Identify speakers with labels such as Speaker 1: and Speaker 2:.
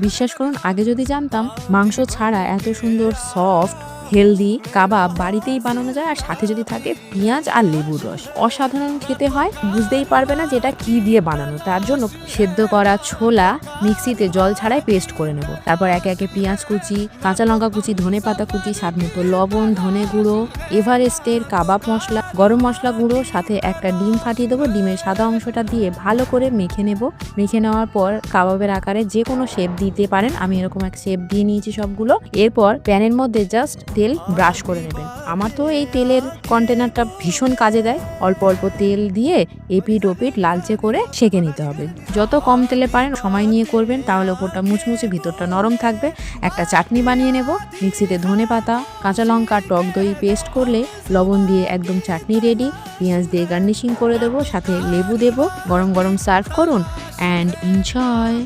Speaker 1: বিশ্বাস করুন আগে যদি জানতাম মাংস ছাড়া এত সুন্দর সফট হেলদি, কাবাব বাড়িতেই বানানো যায় আর সাথে যদি থাকে পেঁয়াজ আর লেবুর রস। অসাধারণ খেতে হয়, বুঝতেই পারবে না যেটা কি দিয়ে বানানো। তার জন্য সেদ্ধ করা ছোলা মিক্সিতে জল ছাড়াই পেস্ট করে নেব। তারপর একে একে পেঁয়াজ কুচি, কাঁচা লঙ্কা কুচি, ধনে পাতা কুচি, স্বাদ মতো লবণ, ধনে গুঁড়ো, এভারেস্টের কাবাব মশলা, গরম মশলা গুঁড়ো, সাথে একটা ডিম ফাটিয়ে দেবো। ডিমের সাদা অংশটা দিয়ে ভালো করে মেখে নেব। মেখে নেওয়ার পর কাবাবের আকারে যে কোনো শেপ দিতে পারেন। আমি এরকম এক শেপ দিয়ে নিয়েছি সবগুলো। এরপর প্যানের মধ্যে জাস্ট তেল ব্রাশ করে নেবেন। আমার তো এই তেলের কন্টেনারটা ভীষণ কাজে দেয়। অল্প অল্প তেল দিয়ে এপিট ওপিট লালচে করে সেঁকে নিতে হবে। যত কম তেলে পারেন সময় নিয়ে করবেন, তাহলে ওপরটা মুচমুচে, ভিতরটা নরম থাকবে। একটা চাটনি বানিয়ে নেব। মিক্সিতে ধনে পাতা, কাঁচা লঙ্কা, টক দই পেস্ট করলে লবণ দিয়ে একদম চাটনি রেডি। পেঁয়াজ দিয়ে গার্নিশিং করে দেবো, সাথে লেবু দেবো। গরম গরম সার্ভ করুন। And enjoy!